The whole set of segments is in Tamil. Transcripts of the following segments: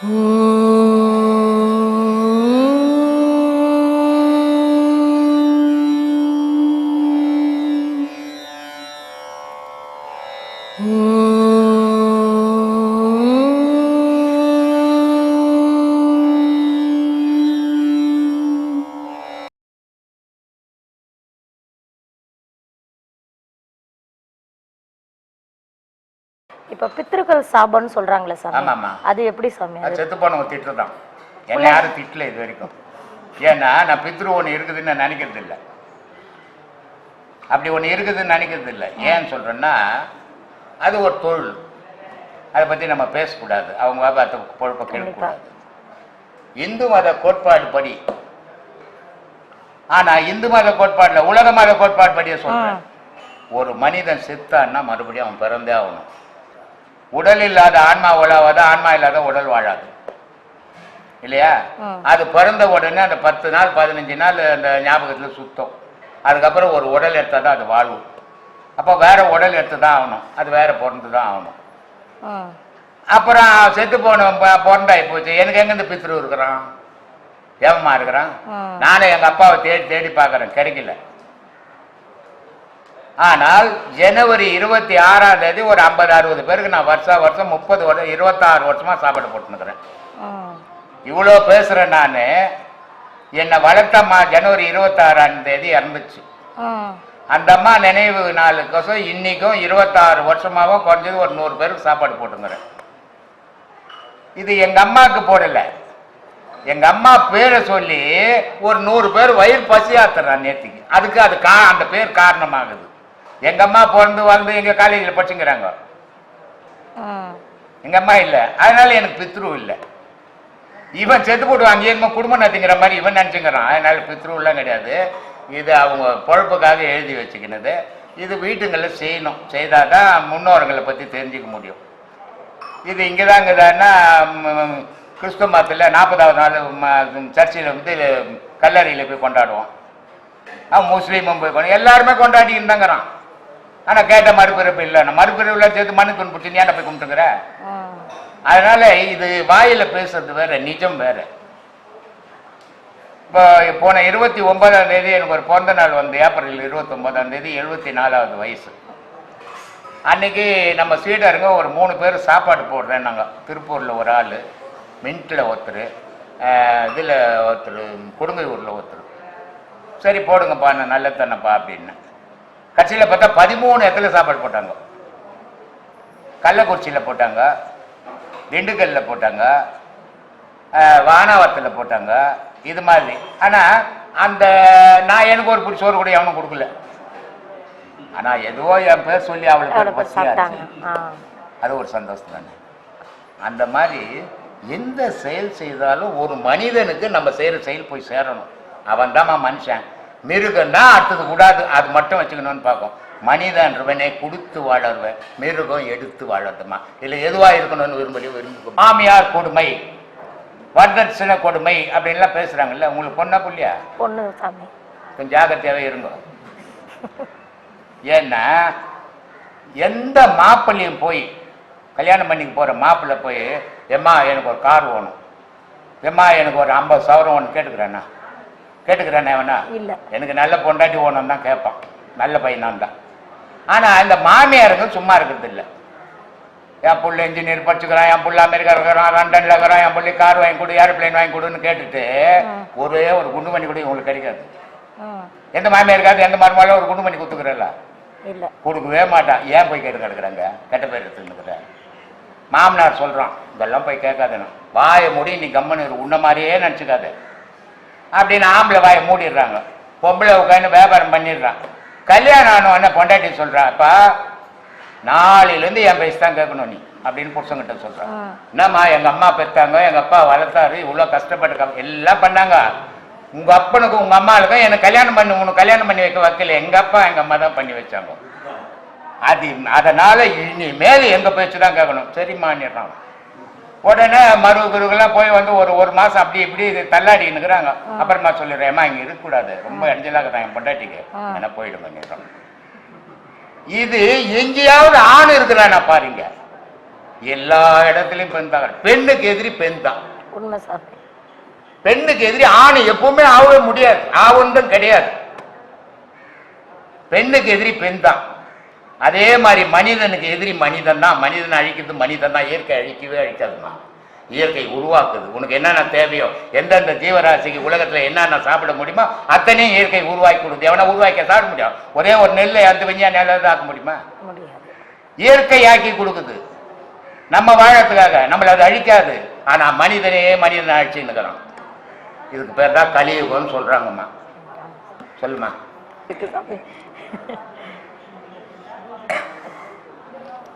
Oh. இப்ப பித்ருக்கள் சாபம்னு சொல்றாங்களே சாமி. ஆமாம்மா. அது எப்படி சாமி அது? அது செத்து போனவங்க திட்டு தான் என்னை யாரும் திட்டல இது வரைக்கும் ஏன்னா நான் பித்ரு ஒன்று இருக்குதுன்னு நான் நினைக்கிறது இல்லை அப்படி ஒன்று இருக்குதுன்னு நினைக்கிறது இல்லை ஏன்னு சொல்கிறேன்னா அது ஒரு தொழில். அதை பற்றி நம்ம பேசக்கூடாது. அவங்க வியாபாரத்தை பொழப்ப கேட்கக்கூடாது இந்து மத கோட்பாடு படி. ஆனா இந்து மத கோட்பாடுல உலக மத கோட்பாடு படியே சொல்றேன். ஒரு மனிதன் செத்தான்னா மறுபடியும் அவன் பிறந்தே ஆகணும். உடல் இல்லாத ஆன்மா உழாவாது ஆன்மா இல்லாத உடல் வாழாது. இல்லையா? அது பிறந்த உடனே அந்த பத்து நாள் பதினஞ்சு நாள் அந்த ஞாபகத்தில் சுத்தம். அதுக்கப்புறம் ஒரு உடல் எடுத்தால் தான் அது வாழும் அப்போ வேற உடல் எடுத்து தான் ஆகணும். அது வேற பிறந்து தான் ஆகணும். அப்புறம் செத்து போன பிறந்தாய் போச்சு. எனக்கு எங்கேருந்து பித்ரு இருக்கிறான்? ஏவமா இருக்கிறான். நானும் எங்கள் அப்பாவை தேடி தேடி பார்க்குறேன். கிடைக்கல. ஆனால் ஜனவரி இருபத்தி ஆறாம் தேதி ஒரு ஐம்பது அறுபது பேருக்கு நான் வருஷா வருஷம் முப்பது வருஷம் இருபத்தாறு வருஷமா சாப்பாடு போட்டுனுக்குறேன். இவ்வளோ பேசுகிறேன் நான் என்னை வளர்த்தம்மா ஜனவரி இருபத்தாறாம் தேதி இறந்துச்சு. அந்த அம்மா நினைவு நாளுக்கோசம் இன்னைக்கும் இருபத்தாறு வருஷமாவும் குறைஞ்சது ஒரு நூறு பேருக்கு சாப்பாடு போட்டுங்கிறேன் இது எங்க அம்மாவுக்கு போடல. எங்க அம்மா பேரை சொல்லி ஒரு நூறு பேர் வயிறு பசியாத்துறான் நேத்திக்கு. அதுக்கு அது கா அந்த பேர் காரணமாகுது. எங்க அம்மா பிறந்து வந்து எங்க காலேஜில் படிச்சுங்கிறாங்க. எங்க அம்மா இல்லை. அதனால எனக்கு பித்ரு இல்லை. இவன் செத்து போடுவாங்க என்னமோ குடும்பம் நத்திங்கிற மாதிரி இவன் நினச்சிக்கிறான். அதனால பித்ருலாம் கிடையாது. இது அவங்க பொழப்புக்காக எழுதி வச்சுக்கினது. இது வீட்டுங்களில் செய்யணும். செய்தால் தான் முன்னோர்களை பற்றி தெரிஞ்சுக்க முடியும். இது இங்கே தாங்குதான்னா கிறிஸ்துவ மதத்தில் நாற்பதாவது நாள் சர்ச்சில் வந்து கல்லறையில் போய் கொண்டாடுவோம். முஸ்லீமும் போய் கொண்டு எல்லாருமே கொண்டாடிக்கிட்டு தாங்கிறான். ஆனால் கேட்ட மறுபிறப்பு இல்லை. நான் மறுபிறப்பில் சேர்த்து மனு துன்புச்சு நீ போய் கும்பிட்டுங்கிற ம். அதனால இது வாயில பேசுறது வேற நிஜம் வேற. இப்போ போன இருபத்தி ஒன்பதாம் தேதி எனக்கு ஒரு பிறந்த நாள் வந்து ஏப்ரல் இருபத்தி ஒன்பதாம் தேதி எழுபத்தி நாலாவது வயசு. அன்னைக்கு நம்ம சீடருங்க ஒரு மூணு பேர் சாப்பாடு போடுறேன் நாங்கள் திருப்பூரில் ஒரு ஆள் மின்ட்டில் ஒருத்தர் இதில் ஒருத்தர் கொடுங்கையூரில் ஒருத்தர். சரி போடுங்கப்பா நான் நல்ல தானப்பா அப்படின்னு. கட்சியில் பார்த்தா பதிமூணு இடத்துல சாப்பாடு போட்டாங்க. கள்ளக்குறிச்சியில் போட்டாங்க. திண்டுக்கல்ல போட்டாங்க. வானாவரத்தில் போட்டாங்க. இது மாதிரி. ஆனால் அந்த நான் எனக்கு ஒரு பிடி சோறு கூட எவனும் கொடுக்கல. ஆனால் ஏதோ என் பேர் சொல்லி அவளுக்கு. அது ஒரு சந்தோஷம் தானே. அந்த மாதிரி எந்த செயல் செய்தாலும் ஒரு மனிதனுக்கு நம்ம செய்கிற செயல் போய் சேரணும். அவன் மனுஷன். மிருகம்னா அடுத்தது கூடாது. அது மட்டும் வச்சுக்கணும்னு பார்க்கும். மனிதன்றவனே கொடுத்து வாழறவன் மிருகம் எடுத்து வாழறதுமா இல்லை எதுவாக இருக்கணும்னு விரும்பலையோ விரும்பி மாமியார் கொடுமை வரதட்சணை கொடுமை அப்படின்லாம் பேசுகிறாங்கல்ல உங்களுக்கு பொண்ணா புள்ளியா? பொண்ணு சாமி. கொஞ்சம் ஜாகிரதையாகவே இருங்க. ஏன்னா எந்த மாப்பிள்ளையும் போய் கல்யாணம் பண்ணிக்கு போகிற மாப்பிள்ளை போய் எம்மா எனக்கு ஒரு கார் வேணும். எம்மா எனக்கு ஒரு ஐம்பது சவரம் ஒன்று கேட்டுக்கிறேண்ணா. கேட்டுக்கிறேண்ணே வேணா இல்ல. எனக்கு நல்ல பொண்டாட்டி ஓணும் தான் கேட்பான். நல்ல பையனான் தான். ஆனால் இந்த மாமியாருங்க சும்மா இருக்கிறது இல்லை. என் புள்ள இன்ஜினியர் படிச்சுக்கிறான் என் புள்ள அமெரிக்கா இருக்கிறான் லண்டனில் இருக்கிறான் என் புள்ளி கார் வாங்கி கொடு ஏரோப்ளேன் வாங்கி கொடுன்னு கேட்டுட்டு ஒரே ஒரு குண்டு பண்ணி கூட இவங்களுக்கு கிடைக்காது. எந்த மாமியாருக்காவது எந்த மருமாலும் ஒரு குண்டு பண்ணி கொடுத்துக்கிறல்ல இல்ல. கொடுக்கவே மாட்டான். ஏன் போய் கேட்டு கிடக்குறாங்க? கெட்ட பேர் எடுத்துக்கிற மாமனார் சொல்கிறான் இதெல்லாம் போய் கேட்காதேன்னு. வாயை மூடி நீ கம்மனு உன்ன மாதிரியே நினச்சிக்காத. அப்படின்னு ஆம்பளை வாயை மூடிடுறாங்க. பொம்பளை உட்காந்து வியாபாரம் பண்ணிடுறான். கல்யாணம் ஆனவொடனே பொண்டாட்டி சொல்கிறா அப்பா நாளையிலேருந்து என் பேசி தான் கேட்கணும் நீ அப்படின்னு புருஷங்கிட்ட சொல்கிறான். என்னம்மா எங்கள் அம்மா பெற்றாங்க எங்கள் அப்பா வளர்த்தாரு இவ்வளோ கஷ்டப்பட்டு எல்லாம் பண்ணாங்க. உங்கள் அப்பனுக்கும் உங்கள் அம்மாவுக்கும் எனக்கு கல்யாணம் பண்ணி உனக்கு கல்யாணம் பண்ணி வைக்க வைக்கல எங்கள் அப்பா எங்கள் அம்மா தான் பண்ணி வச்சாங்க. அது அதனால இனிமேல் எங்கள் பேச்சு தான் கேட்கணும். சரிம்மான்னுறான் உடனே மருவு குருக்கெல்லாம் போய் வந்து ஒரு ஒரு மாதம் அப்படி இப்படி இது தள்ளாடி நிற்கிறாங்க அப்புறமா சொல்லிடுறேன் ஏம்மா இங்கே இருக்கக்கூடாது. ரொம்ப இடைஞ்சலாக தான் என் பொண்டாட்டிக்கு. என்ன போயிடுங்க இது எங்கேயாவது ஆண் இருக்கிறானா பாருங்க. எல்லா இடத்துலையும் பெண் தான் பெண்ணுக்கு எதிரி பெண் தான். உண்மை பெண்ணுக்கு எதிரி ஆண் எப்பவுமே ஆகவே முடியாது. ஆவந்தும் கிடையாது. பெண்ணுக்கு எதிரி பெண் தான். அதே மாதிரி மனிதனுக்கு எதிரி மனிதன் தான் மனிதனை அழிக்கிறது மனிதன் தான் இயற்கை அழிக்கவே அழிக்காதுமா? இயற்கை உருவாக்குது. உனக்கு என்னென்ன தேவையோ எந்தெந்த ஜீவராசிக்கு உலகத்துல என்னென்ன சாப்பிட முடியுமோ அத்தனையும் இயற்கை உருவாக்கி கொடுக்குது. எவனா உருவாக்கி சாப்பிட முடியும்? ஒரே ஒரு நெல்லை அந்த விஞ்ஞான நெல்லை ஆக்க முடியுமா? இயற்கை ஆக்கி கொடுக்குது. நம்ம வாழறதுக்காக நம்மளை அது அழிக்காது. ஆனா மனிதனே மனிதனை அழிச்சுன்னுக்கிறான் இதுக்கு பேர் தான் கலியுகம்னு சொல்றாங்கம்மா. சொல்லுமா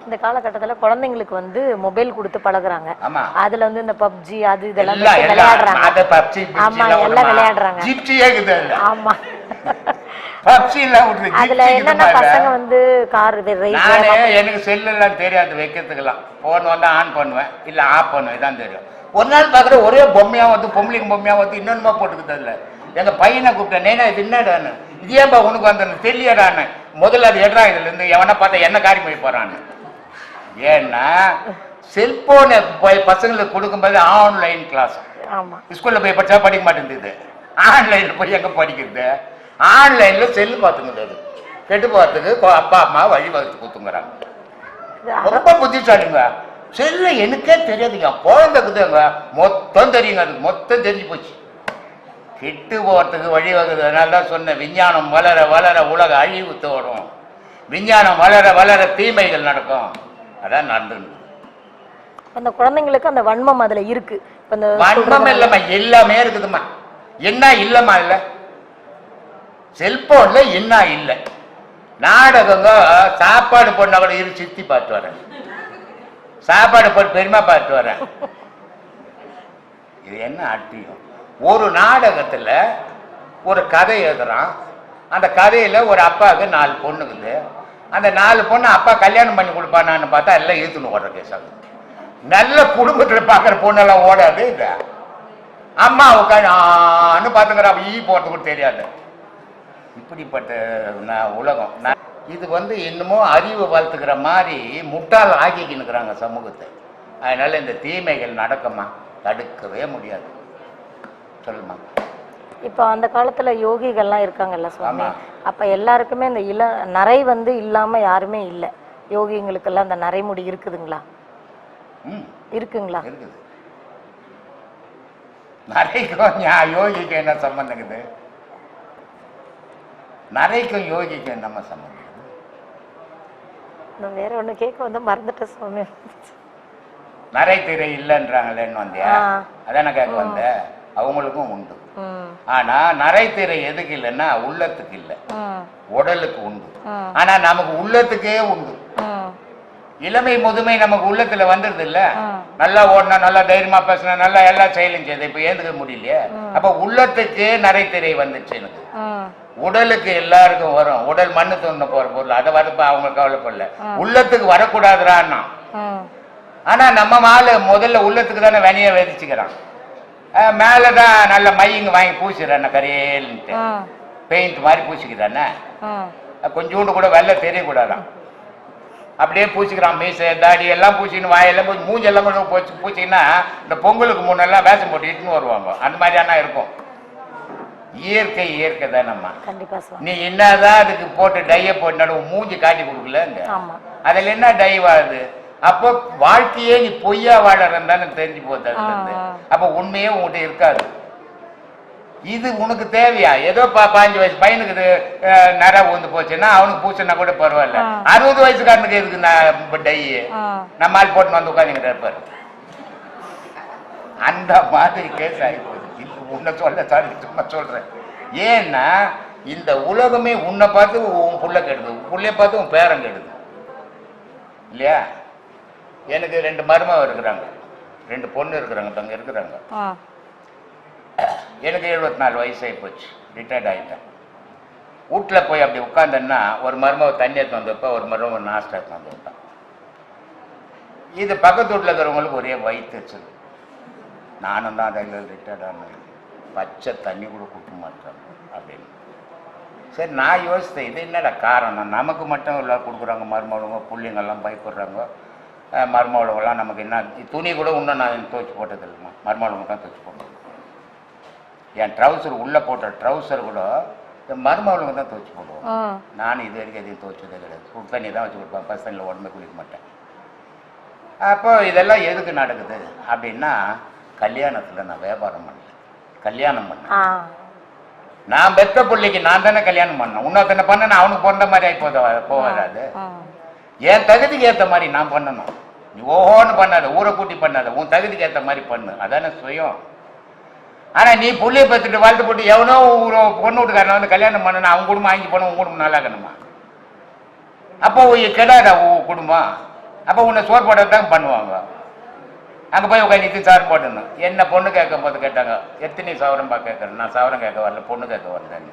இந்த காலகட்டத்துல குழந்தைங்களுக்கு வந்து மொபைல் கொடுத்து பழகுறாங்க. ஆமா. அதுல வந்து இந்த பப்ஜி அது இதெல்லாம் எல்லாம் எல்லாம் விளையாடுறாங்க. ஆமா, எல்லாம் விளையாடுறாங்க. ஆமா. எல்லாம் அதுல என்னன்னா பசங்க. வந்து கார் எனக்கு செல்லெல்லாம் தெரியாது வைக்கிறதுக்கெல்லாம். போன் வந்தா ஆன் பண்ணுவேன் இல்ல ஆஃப் பண்ணுவேன் இதான் தெரியும். ஒரு நாள் பார்க்குற ஒரே பொம்மையா வந்து பொம்பளைங்க பொம்மையா வந்து இன்னொன்னுமா போட்டுக்குது அதுல. எங்க பையனை கூப்பிட்டேன் நேனா இது என்னடான்னு இது? ஏன்பா உனக்கு வந்து தெரியடான்னு முதல்ல அது எடுறா இதுல இருந்து எவனை பார்த்தா என்ன காரியம் போய் போறான்னு. ஏன்னா செல்போனை போய் பசங்களுக்கு கொடுக்கும்போது ஆன்லைன் கிளாஸ் ஸ்கூல்ல போய் படிச்சா படிக்க மாட்டேங்குது. ஆன்லைன்ல போய் எங்க படிக்கிறது? ஆன்லைன்ல செல்லு பார்த்துங்குது அது கெட்டு போகிறதுக்கு அப்பா அம்மா வழி வகுத்து கொடுத்துங்கிறாங்க. ரொம்ப புத்திசாலிங்க. செல்ல எனக்கே தெரியாதுங்க. குழந்தைக்குதுங்க மொத்தம் தெரியுங்க. அது மொத்தம் தெரிஞ்சு போச்சு. கெட்டு போகிறதுக்கு வழிவகுது அதனால தான் சொன்னேன். விஞ்ஞானம் வளர வளர உலக அழிவு தோடும் விஞ்ஞானம் வளர வளர தீமைகள் நடக்கும். அதான் நடந்து அந்த குழந்தைங்களுக்கு அந்த வன்மம் அதுல இருக்கு. இந்த வன்மம் இல்லம்மா எல்லாமே இருக்குதும்மா. என்ன இல்லம்மா இல்ல செல்போன்ல என்ன இல்ல? நாடகங்க சாப்பாடு போனா கூட இரு சித்தி பார்த்து வரேன். சாப்பாடு போட்டு பெருமை பார்த்து வரேன். இது என்ன அட்டியும்? ஒரு நாடகத்துல ஒரு கதை எழுதுறான். அந்த கதையில ஒரு அப்பாவுக்கு நாலு பொண்ணுக்குது அந்த நாலு பொண்ணு அப்பா கல்யாணம் பண்ணி கொடுப்பானான்னு பார்த்தா எல்லாம் இழுத்துன்னு ஓடுற கேஸ் நல்ல குடும்பத்தில் பார்க்குற பொண்ணெல்லாம் ஓடாது இது அம்மா உட்காந்து பார்த்துங்கிற ஈ போறது கூட தெரியாது. இப்படிப்பட்ட நான் உலகம். நான் இது வந்து இன்னமும் அறிவு வளர்த்துக்கிற மாதிரி முட்டாள் ஆக்கிக்கின்னுக்குறாங்க சமூகத்தை. அதனால இந்த தீமைகள் நடக்குமா? தடுக்கவே முடியாது. சொல்லுமா? இப்போ அந்த காலத்துல யோகிகள்லாம் இருக்காங்கல்ல சுவாமி. அப்ப எல்லாருக்குமே இந்த இள நரை வந்து இல்லாம யாருமே இல்ல. யோகிங்களுக்கெல்லாம் அந்த நரைமுடி இருக்குதுங்களா? ம். இருக்குங்களா? இருக்குது. நரைக்கும் யோகிக்கும் என்ன சம்பந்தம் இருக்குது? நரைக்கும் யோகிக்கும் என்னம்மா சம்பந்தம் நான் வேற ஒண்ணு கேட்க வந்து மறந்துட்டேன் சுவாமி. நரை திரை இல்லைன்றாங்களேன்னு வந்தியா. அதான கேட்க வந்த? அவங்களுக்கும் உண்டு. ஆனா நரைத்திரை எதுக்கு இல்லைன்னா உள்ளத்துக்கு இல்லை. உடலுக்கு உண்டு. ஆனா நமக்கு உள்ளத்துக்கே உண்டு. இளமை முதுமை நமக்கு உள்ளத்துல வந்துருது இல்ல. நல்லா ஓடினா நல்லா தைரியமா பேசினா நல்லா எல்லா செயலும் செய்யுது. இப்ப ஏந்துக்க முடியலையே? அப்ப உள்ளத்துக்கு நரைத்திரை வந்துச்சு எனக்கு உடலுக்கு எல்லாருக்கும் வரும். உடல் மண்ணு தோண போற பொருள். அதை வரப்ப அவங்க கவலைப்படல. உள்ளத்துக்கு வரக்கூடாதுறான்னா. ம் ஆனா நம்ம மாலு முதல்ல உள்ளத்துக்கு தானே வெனைய விதைச்சுக்கிறான். மேலதான் நல்ல மையங்க வாங்கி பூசிடுறான் கரையேன்ட்டு ம் பெயிண்ட் மாதிரி பூசிக்கிறானே கொஞ்சோண்டு கூட வெள்ளை தெரியக்கூடாதான். அப்படியே பூசிக்கிறான் மீசை தாடி எல்லாம் பூசின்னு வாயெல்லாம் பூசி மூஞ்செல்லாம் கூட பூச்சி பூச்சிங்கன்னா இந்த பொங்கலுக்கு முன்னெல்லாம் வேஷம் போட்டு இட்டுன்னு வருவாங்க. அந்த மாதிரியான இருக்கும். இயற்கை இயற்கை தானம்மா. நீ என்னதான் அதுக்கு போட்டு டைய போட்டு நடுவு மூஞ்சி காட்டி கொடுக்கலங்க. ஆமா. அதுல என்ன டை வாழுது அப்போ வாழ்க்கையே நீ பொய்யா வாழறன்னு தானே தெரிஞ்சு ஆ. அப்போ உண்மையே உங்ககிட்ட இருக்காது. இது உனக்கு தேவையா? ஏதோ பாஞ்சு வயசு பையனுக்கு இது நரை ஊந்து போச்சுன்னா அவனுக்கு பூச்சினா கூட பரவாயில்ல. அறுபது வயசுக்காரனுக்கு எதுக்கு நான் டை? நம்ம ஆள் போட்டு வந்து உட்காந்துக்கிட்டு இருப்பாரு. அந்த மாதிரி கேஸ் ஆகி போகுது உன்னை சொல்ல சாரி சும்மா சொல்றேன். ஏன்னா இந்த உலகமே உன்னை பார்த்து உன் புள்ள கெடுது. உன் புள்ளைய பார்த்து உன் பேரன் கெடுது. இல்லையா? எனக்கு ரெண்டு மருமக இருக்கிறாங்க. ரெண்டு பொண்ணு இருக்கிறாங்க தங்க இருக்கிறாங்க. எனக்கு எழுபத்தி நாலு வயசு ஆகி போச்சு ரிட்டையர்ட் ஆகிட்டேன் வீட்டில் போய் அப்படி உட்காந்தேன்னா ஒரு மருமக தண்ணி எடுத்து வந்து வைப்பா ஒரு மருமக நாஸ்டா எடுத்து வந்து இது பக்கத்து வீட்டில் இருக்கிறவங்களுக்கு ஒரே வயிற்றுச்சல் நானும் தான் அதில் ரிட்டையர்ட் ஆனது பச்சை தண்ணி கூட கொடுக்க மாட்டேன் அப்படின்னு. சரி நான் யோசித்தேன் இது என்னடா காரணம்? நமக்கு மட்டும் இல்லை கொடுக்குறாங்க மருமகளுங்க பிள்ளைங்கெல்லாம் பயப்படுறாங்க. மருமகளுங்கெல்லாம் நமக்கு என்ன துணி கூட இன்னும் நான் துவைச்சி போட்டது இல்லைம்மா மருமகளுங்க தான் துவைச்சி போட்டது என் ட்ரௌசர் உள்ளே போட்ட ட்ரௌசர் கூட என் மருமகளுங்க தான் துவைச்சி போடுவோம். நான் இது வரைக்கும் எதையும் துவைச்சதே கிடையாது. சுடு தண்ணி தான் வச்சு கொடுப்பேன். பஸ் தண்ணியில் உடம்பே குளிக்க மாட்டேன். அப்போ இதெல்லாம் எதுக்கு நடக்குது அப்படின்னா கல்யாணத்தில் நான் வியாபாரம் பண்ணல. கல்யாணம் பண்ணேன். நான் பெத்த பிள்ளைக்கு நான் தானே கல்யாணம் பண்ணேன். இன்னொருத்தனை பண்ண நான் அவனுக்கு பிறந்த மாதிரி ஆகி போத போகாது என் தகுதிக்கு ஏற்ற மாதிரி நான் பண்ணணும். நீ ஓஹோன்னு பண்ணாத ஊரை கூட்டி பண்ணாத உன் தகுதிக்கு ஏற்ற மாதிரி பண்ணு. அதானே சுயம். ஆனால் நீ புள்ளியை பத்துட்டு வாழ்த்து போட்டு எவனோ ஒரு பொண்ணு வீட்டுக்காரன் வந்து கல்யாணம் பண்ணணும் அவன் குடும்பம் வாங்கி போன உன் குடும்பம் நல்லா இருக்கணுமா அப்போ உன் கெடாதா உன் குடும்பம்? அப்போ உன்னை சோர் போட தான் பண்ணுவாங்க. அங்கே போய் உட்காந்து சார் போட்டணும் என்ன பொண்ணு கேட்கும் போது கேட்டாங்க எத்தனை சவரம்பா கேட்குறேன்? நான் சவரம் கேட்க வரல பொண்ணு கேட்க வரலன்னு.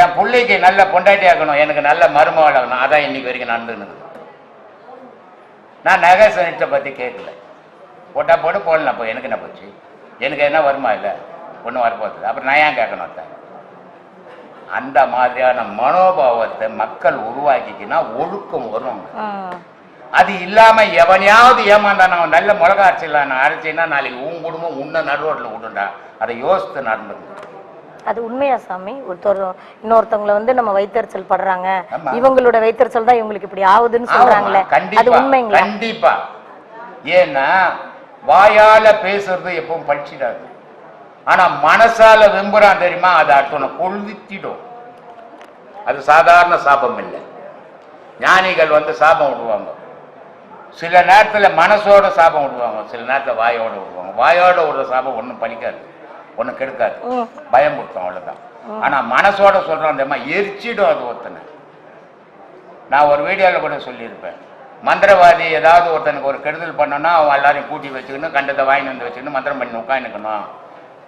என் பிள்ளைக்கு நல்ல பொண்டாட்டி ஆக்கணும் எனக்கு நல்ல மருமகள் ஆகணும் அதான் இன்னைக்கு வரைக்கும் நடந்துன்னு நான் நகை சனிட்டை பற்றி கேட்கல. போட்டா போட்டு போடலாம் அப்போ. எனக்கு என்ன போச்சு? எனக்கு என்ன வருமா இல்லை? ஒன்றும் வரப்போகுது அப்புறம் நான் ஏன் கேட்கணும் அத்தை? அந்த மாதிரியான மனோபாவத்தை மக்கள் உருவாக்கிக்கினா ஒழுக்கம் வரும். அது இல்லாம எவனையாவது ஏமாந்தான் அவன் நல்ல மிளகா அரைச்சிடலாம். நான் அரைச்சின்னா நாளைக்கு உன் குடும்பம் உன்ன நடுரோட்டில் விடுண்டா அதை யோசித்து நடந்துக்கணும். அது உண்மையா சாமி? ஒருத்தர் இன்னொருத்தவங்கள வந்து நம்ம வைத்தறிச்சல் படுறாங்க. இவங்களோட வைத்தறிச்சல் தான் இவங்களுக்கு இப்படி ஆகுதுன்னு சொல்றாங்களே. அது உண்மைங்களா? கண்டிப்பா. ஏன்னா வாயால பேசுறது எப்பவும் பழிச்சிடாது. ஆனா மனசால வெம்புறான் தெரியுமா? அது அடுத்தவனை கொளுத்திடும் அது சாதாரண சாபம் இல்லை. ஞானிகள் வந்து சாபம் விடுவாங்க. சில நேரத்துல மனசோட சாபம் விடுவாங்க. சில நேரத்துல வாயோட விடுவாங்க. வாயோட விடுற சாபம் ஒன்றும் பலிக்காது ஒன்றும் கெடுக்காது. ம் பயமுறுத்தும் அவ்வளவுதான். ஆனா மனசோட சொல்றான் தெரியுமா? எரிச்சிடும் அது ஒருத்தனை. நான் ஒரு வீடியோவில் கூட சொல்லியிருப்பேன். மந்திரவாதி ஏதாவது ஒருத்தனுக்கு ஒரு கெடுதல் பண்ணனா அவன் எல்லாரையும் கூட்டி வச்சுக்கணும் கண்டதை வாங்கி வந்து வச்சுக்கணும் மந்திரம் பண்ணி உட்காந்துக்கணும்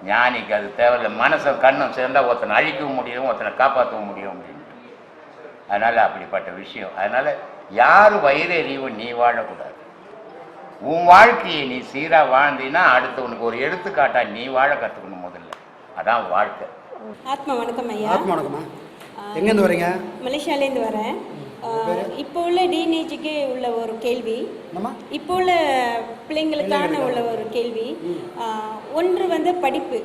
ஞானிக்கு அது தேவையில்லை. மனசை கண்ணும் சேர்ந்தா ஒருத்தனை அழிக்கவும் முடியும் ஒருத்தனை காப்பாற்றவும் முடியும் அப்படின்ட்டு. அதனால அப்படிப்பட்ட விஷயம். அதனால யார் வயிறு எறிவும் நீ வாழக்கூடாது. உன் வாழ்க்கையை நீ சீரா வாழ்ந்தீன்னா அடுத்தவனுக்கு ஒரு எடுத்துக்காட்டா நீ வாழ கத்துக்கணும் முதல்ல. அதான் வாழ்க்கை. ஆத்மா வணக்கம் ஐயா. ஆத்மா வணக்கம்மா. எங்கேருந்து வரீங்க? மலேசியாலேருந்து வரேன். ஆஹ் இப்போ உள்ள டீனேஜுக்கு உள்ள ஒரு கேள்வி. இப்போ உள்ள பிள்ளைங்களுக்கான உள்ள ஒரு கேள்வி. ஆஹ் ஒன்று வந்து படிப்பு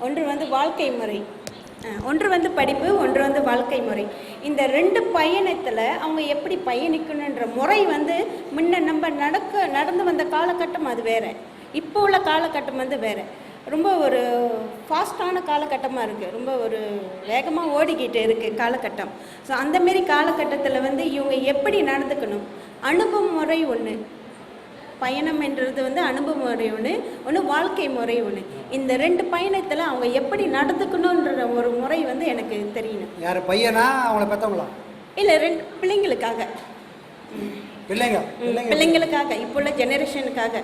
ஒன்று வந்து வாழ்க்கை முறை. ஒன்று வந்து படிப்பு ஒன்று வந்து வாழ்க்கை முறை. இந்த ரெண்டு பயணத்தில் அவங்க எப்படி பயணிக்கணுன்ற முறை வந்து முன்ன நம்ம நடக்க நடந்து வந்த காலகட்டம் அது வேற. இப்போ உள்ள காலகட்டம் வந்து வேறு. ரொம்ப ஒரு ஃபாஸ்டான காலகட்டமாக இருக்குது ரொம்ப ஒரு வேகமாக ஓடிக்கிட்டு இருக்குது காலகட்டம். ஸோ அந்தமாரி காலகட்டத்தில் வந்து இவங்க எப்படி நடந்துக்கணும்? அனுபவ முறை ஒன்று பயணம் என்றது வந்து அனுபவ முறை ஒன்று ஒன்று வாழ்க்கை முறை ஒன்று இந்த ரெண்டு பயணத்தில் அவங்க எப்படி நடந்துக்கணுன்ற ஒரு முறை வந்து எனக்கு தெரியணும். யார் பையனா அவங்கள பெற்றவங்களா இல்லை ரெண்டு பிள்ளைங்களுக்காக. பிள்ளைங்க பிள்ளைங்களுக்காக இப்போ உள்ள ஜெனரேஷனுக்காக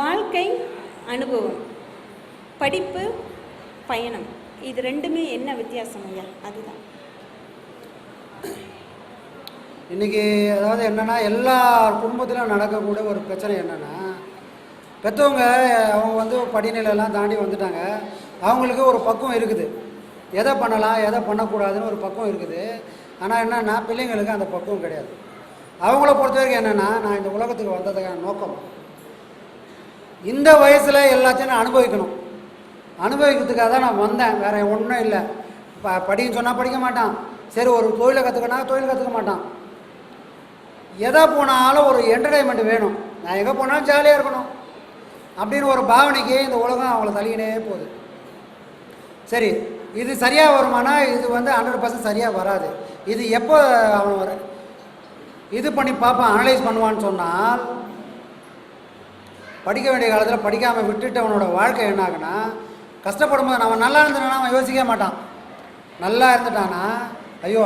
வாழ்க்கை அனுபவம் படிப்பு பயணம். இது ரெண்டுமே என்ன வித்தியாசம் ஐயா? அதுதான். இன்னைக்கு அதாவது என்னென்னா எல்லா குடும்பத்திலும் நடக்கக்கூடிய ஒரு பிரச்சனை என்னென்னா பெற்றவங்க அவங்க வந்து படிநிலையெல்லாம் தாண்டி வந்துட்டாங்க. அவங்களுக்கு ஒரு பக்குவம் இருக்குது. எதை பண்ணலாம் எதை பண்ணக்கூடாதுன்னு ஒரு பக்குவம் இருக்குது. ஆனால் என்னென்னா பிள்ளைங்களுக்கு அந்த பக்குவம் கிடையாது. அவங்கள பொறுத்த வரைக்கும் என்னென்னா நான் இந்த உலகத்துக்கு வந்ததுக்கான நோக்கம். இந்த வயசில் எல்லாத்தையும் நான் அனுபவிக்கணும். அனுபவிக்கிறதுக்காக தான் நான் வந்தேன். வேறு ஒன்றும் இல்லை. ப படின்னு சொன்னால் படிக்க மாட்டான். சரி ஒரு தொழிலை கற்றுக்கனா தொழில் கற்றுக்க மாட்டான். எதை போனாலும் ஒரு என்டர்டைன்மெண்ட் வேணும். நான் எங்கே போனாலும் ஜாலியாக இருக்கணும். அப்படின்னு ஒரு பாவனைக்கு இந்த உலகம் அவங்கள தள்ளினே போகுது. சரி இது சரியாக வருமானா? இது வந்து ஹண்ட்ரட் பர்சன்ட் சரியாக வராது. இது எப்போ அவன் வர இது பண்ணி பார்ப்பான் அனலைஸ் பண்ணுவான்னு சொன்னால் படிக்க வேண்டிய காலத்தில் படிக்காமல் விட்டுட்டு அவனோட வாழ்க்கை என்ன ஆகுனா கஷ்டப்படும்போது நம்ம நல்லா இருந்துட்டானா? அவன் யோசிக்க மாட்டான். நல்லா இருந்துட்டானா? ஐயோ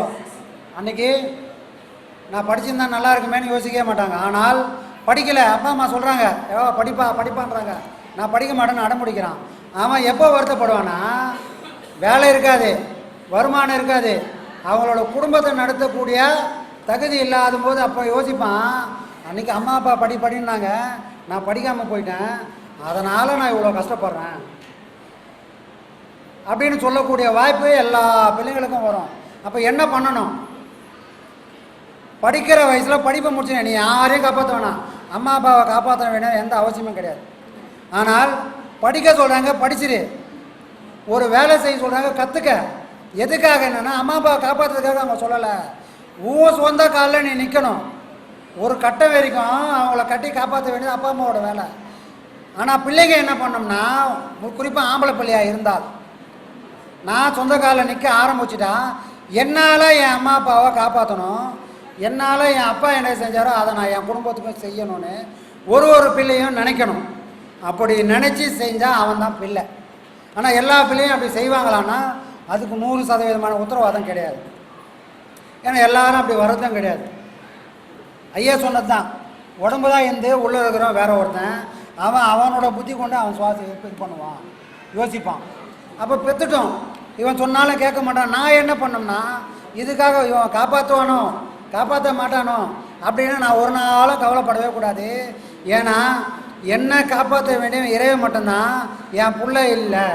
அன்னைக்கு நான் படிச்சிருந்தா நல்லா இருக்குமேன்னு யோசிக்கவே மாட்டாங்க. ஆனால் படிக்கலை. அப்பா அம்மா சொல்கிறாங்க ஏவா படிப்பா படிப்பான்றாங்க. நான் படிக்க மாட்டேன்னு அடம்பிடிக்கிறான். அவன் எப்போ வருத்தப்படுவானா? வேலை இருக்காது வருமானம் இருக்காது. அவங்களோட குடும்பத்தை நடத்தக்கூடிய தகுதி இல்லாத போது அப்போ யோசிப்பான் அன்னைக்கு அம்மா அப்பா படி படின்னாங்க. நான் படிக்காமல் போயிட்டேன். அதனால் நான் இவ்வளோ கஷ்டப்படுறேன். அப்படின்னு சொல்லக்கூடிய வாய்ப்பு எல்லா பிள்ளைங்களுக்கும் வரும். அப்போ என்ன பண்ணணும்? படிக்கிற வயசில் படிப்பை முடிச்சுனேன் நீ யாரையும் காப்பாற்ற வேணாம். அம்மா அப்பாவை காப்பாற்ற வேண்டிய எந்த அவசியமும் கிடையாது. ஆனால் படிக்க சொல்கிறாங்க படிச்சிரு. ஒரு வேலை செய்ய சொல்கிறாங்க கற்றுக்க எதுக்காக என்னென்னா அம்மா அப்பாவை காப்பாற்றுறதுக்காக அவங்க சொல்லலை. உன் சொந்த காலில் நீ நிற்கணும் ஒரு கட்டம் வரைக்கும் அவங்கள கட்டி காப்பாற்ற வேண்டியது அப்பா அம்மாவோட வேலை. ஆனால் பிள்ளைங்க என்ன பண்ணோம்னா குறிப்பாக ஆம்பளை பிள்ளையாக இருந்தால். நான் சொந்த காலில் நிற்க ஆரம்பிச்சிட்டா என்னால் என் அம்மா அப்பாவை காப்பாற்றணும் என்னால் என் அப்பா என்ன செஞ்சாரோ அதை நான் என் குடும்பத்துக்கும் செய்யணும்னு ஒரு ஒரு பிள்ளையும் நினைக்கணும். அப்படி நினச்சி செஞ்சால் அவன் தான் பிள்ளை. ஆனால் எல்லா பிள்ளையும் அப்படி செய்வாங்களான்னா அதுக்கு நூறு சதவீதமான உத்தரவாதம் கிடையாது. ஏன்னா எல்லாரும் அப்படி வர்றதும் கிடையாது. ஐயா சொன்னது தான் உடம்பு தான் இருந்து உள்ளே இருக்கிறவன் வேற ஒருத்தன். அவன் அவனோட புத்தி கொண்டு அவன் சுவாசி இது பண்ணுவான். யோசிப்பான். அப்போ பெத்துட்டோம். இவன் சொன்னாலும் கேட்க மாட்டான். நான் என்ன பண்ணோம்னா இதுக்காக இவன் காப்பாற்றுவானோ காப்பாற்ற மாட்டானோ? அப்படின்னு நான் ஒரு நாளும் கவலைப்படவே கூடாது. ஏன்னா என்னை காப்பாற்ற வேண்டிய இறைவன் மட்டும்தான் என் பிள்ளை இல்லை.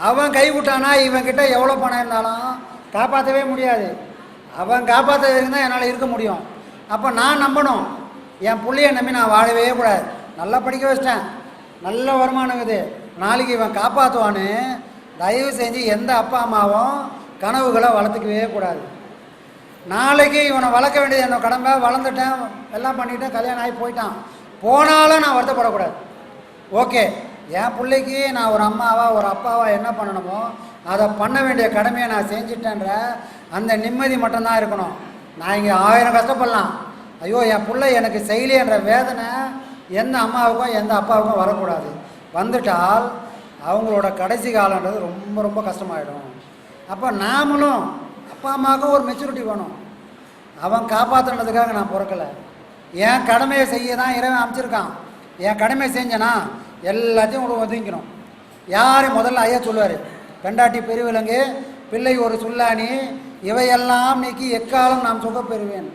அவன் கை விட்டானா இவன் எவ்வளோ பணம் இருந்தாலும் காப்பாற்றவே முடியாது. அவன் காப்பாற்ற வரைக்கும் தான் என்னால் இருக்க முடியும். அப்போ நான் நம்பணும். என் பிள்ளையை நம்பி நான் வாழவே கூடாது. நல்லா படிக்க வச்சிட்டேன். நல்ல வருமானம் இருக்குது. நாளைக்கு இவன் காப்பாற்றுவான்னு தயவு செஞ்சு எந்த அப்பா அம்மாவும் கனவுகளை வளர்த்துக்கவே கூடாது. நாளைக்கு இவனை வளர்க்க வேண்டியது என்னோட கடமை. வளர்ந்துட்டேன். எல்லாம் பண்ணிட்டேன். கல்யாணம் ஆகி போயிட்டான். போனாலும் நான் வருத்தப்படக்கூடாது. ஓகே. என் பிள்ளைக்கு நான் ஒரு அம்மாவா ஒரு அப்பாவா என்ன பண்ணணுமோ அதை பண்ண வேண்டிய கடமையை நான் செஞ்சிட்டேன்ற அந்த நிம்மதி மட்டும்தான் இருக்கணும். நான் இங்கே ஆயிரம் கஷ்டப்படலாம். ஐயோ என் பிள்ளை எனக்கு செய்யலையன்ற வேதனை எந்த அம்மாவுக்கும் எந்த அப்பாவுக்கும் வரக்கூடாது. வந்துட்டால் அவங்களோட கடைசி காலன்றது ரொம்ப ரொம்ப கஷ்டமாயிடும். அப்போ நாமளும் அப்பா அம்மாவுக்கும் ஒரு மெச்சூரிட்டி வேணும். அவன் காப்பாற்றுனதுக்காக நான் பிறக்கலை. என் கடமையை செய்ய தான் இறைவன் அமைச்சிருக்கான் என் கடமையை செஞ்சேன்னா எல்லாத்தையும் உங்களுக்கு ஒதுங்கிக்கணும் யார் முதல்ல ஐயா சொல்லுவார்? பெண்டாட்டி பெருவிலங்கு பிள்ளை ஒரு சுல்லானி இவையெல்லாம் நீக்கி எக்காலம் நாம் சுகப்பெறுவேன்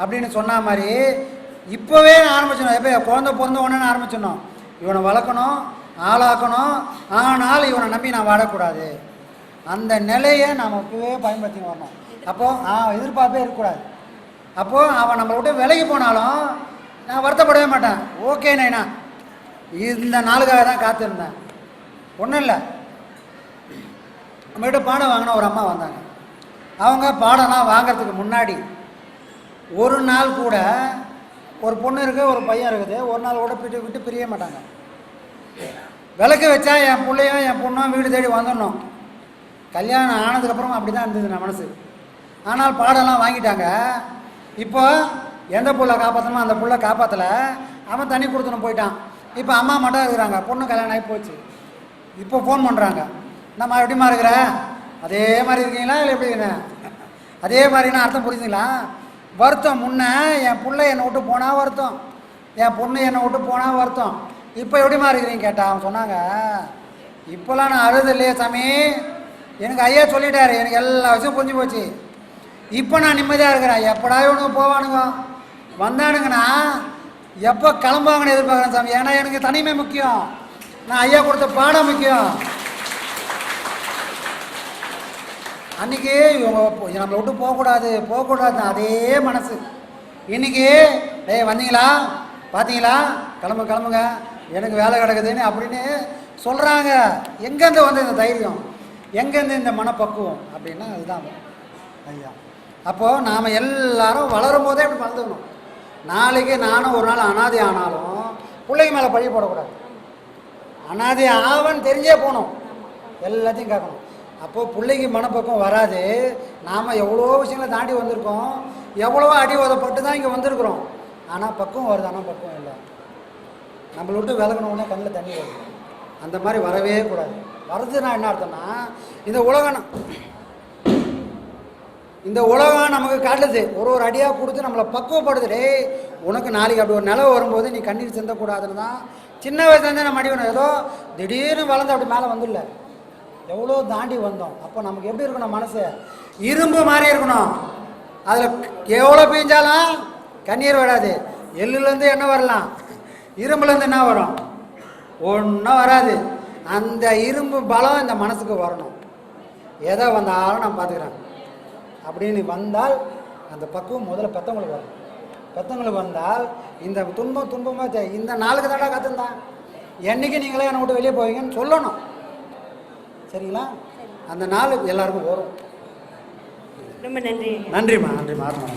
அப்படின்னு சொன்ன மாதிரி இப்போவே ஆரம்பிச்சிடணும். எப்போ? குழந்த பிறந்த உடனே ஆரம்பிச்சிடணும். இவனை வளர்க்கணும் ஆளாக்கணும். ஆனால் இவனை நம்பி நான் வாழக்கூடாது. அந்த நிலையை நாம் இப்போவே பயன்படுத்தி வரணும். அப்போது ஆ எதிர்பார்ப்பே இருக்கக்கூடாது. அப்போது அவன் நம்மளை விட்டு விலகி போனாலும் நான் வருத்தப்படவே மாட்டேன். ஓகே நைனா. இந்த நாளுக்காக தான் காத்திருந்தேன். ஒன்றும் இல்லை. நம்மகிட்ட பாடம் வாங்கின ஒரு அம்மா வந்தாங்க. அவங்க பாடம்லாம் வாங்குறதுக்கு முன்னாடி ஒரு நாள் கூட ஒரு பொண்ணு இருக்குது ஒரு பையன் இருக்குது. ஒரு நாள் கூட விட்டு விட்டு பிரிய மாட்டாங்க. விளக்கு வச்சா என் பிள்ளையும் என் பொண்ணும் வீடு தேடி வந்துடணும். கல்யாணம் ஆனதுக்கப்புறம் அப்படி தான் இருந்தது நான் மனசு. ஆனால் பாடம்லாம் வாங்கிட்டாங்க. இப்போ எந்த புள்ள காப்பாற்றணுமோ அந்த புள்ள காப்பாற்றலை அவன் தண்ணி கொடுத்துன்னு போயிட்டான். இப்போ அம்மா மட்டும் இருக்கிறாங்க. பொண்ணு கல்யாணம் ஆகி போச்சு. இப்போ ஃபோன் பண்ணுறாங்க நம்ம எப்படிமா இருக்கிற? அதே மாதிரி இருக்கீங்களா இல்லை எப்படி அதே மாதிரினா அர்த்தம் புரியுதுங்களா வருத்தம் முன்னே என் பிள்ளை என்னை விட்டு போனால் வருத்தம். என் பொண்ணு என்னை விட்டு போனால் வருத்தம். இப்போ எப்படிமா இருக்கிறீங்க கேட்டா அவன் சொன்னாங்க இப்போலாம் நான் அழுது இல்லையே சாமி. எனக்கு ஐயா சொல்லிட்டாரு எனக்கு எல்லா விஷயம் புரிஞ்சு போச்சு. இப்போ நான் நிம்மதியாக இருக்கிறேன். எப்படா இவனுங்க போவானுங்க? வந்தானுங்கன்னா எப்போ கிளம்புவாங்கன்னு எதிர்பார்க்குறேன் சாமி. ஏன்னா எனக்கு தனிமை முக்கியம். நான் ஐயா கொடுத்த பாடம் முக்கியம். அன்றைக்கி இவங்க நம்மளை விட்டு போகக்கூடாது போகக்கூடாது அதே மனசு. இன்றைக்கி டேய் வந்தீங்களா? பார்த்தீங்களா கிளம்பு கிளம்புங்க. எனக்கு வேலை கிடக்குதுன்னு அப்படின்னு சொல்கிறாங்க எங்கேருந்து வந்து இந்த தைரியம்? எங்கேருந்து இந்த மனப்பக்குவம் அப்படின்னா அதுதான். ஐயா. அப்போது நாம் எல்லாரும் வளரும் போதே அப்படி வளர்ந்துக்கணும். நாளைக்கு நானும் ஒரு நாள் அனாதை ஆனாலும் பிள்ளைங்க மேலே பழி போடக்கூடாது. அனாதை ஆவன்னு தெரிஞ்சே போகணும். எல்லாத்தையும் கேட்கணும். அப்போது பிள்ளைக்கு மனப்பக்கம் வராது. நாம் எவ்வளோ விஷயங்களை தாண்டி வந்திருக்கோம். எவ்வளவோ அடி உதப்பட்டு தான் இங்கே வந்திருக்கிறோம். ஆனால் பக்குவம் வருது. ஆனால் பக்குவம் இல்லை. நம்மளை விட்டு விலகணும் கண்ணில் தண்ணி வருது. அந்த மாதிரி வரவே கூடாது. வருதுன்னா என்ன அர்த்தம்னா இந்த உலகம் இந்த உலகம் நமக்கு காட்டுது. ஒரு ஒரு அடியாக கொடுத்து நம்மளை பக்குவப்படுது டேய் உனக்கு நாளைக்கு அப்படி ஒரு நிலவு வரும்போது நீ கண்ணீர் சிந்தக்கூடாதுன்னு தான் சின்ன வயசுலேருந்தே நம்ம அடி ஏதோ திடீர்னு வளர்ந்து அப்படி மேலே வந்துடல. எவ்வளோ தாண்டி வந்தோம். அப்போ நமக்கு எப்படி இருக்கணும் மனசு? இரும்பு மாதிரி இருக்கணும். அதில் எவ்வளோ பெஞ்சாலும் கண்ணீர் வராது. எள்ளுலேருந்து என்ன வரலாம். இரும்புலேருந்து என்ன வரும்? ஒன்றும் வராது. அந்த இரும்பு பலம் இந்த மனசுக்கு வரணும். எதை வந்தாலும் நான் பார்த்துக்கிறேன். அப்படின்னு வந்தால் அந்த பக்குவம் முதல்ல பெற்றவங்களுக்கு வரும் பெற்றவங்களுக்கு வந்தால் இந்த துன்பம் துன்பமாக இந்த நாளுக்கு தாண்டா கற்றுந்தான் என்னைக்கு நீங்களே என்னை விட்டு வெளியே போவீங்கன்னு சொல்லணும். சரிங்களா? அந்த நாள் எல்லாருக்கும் வரும். ரொம்ப நன்றி நன்றிம்மா நன்றிம்மா. ஆத்மா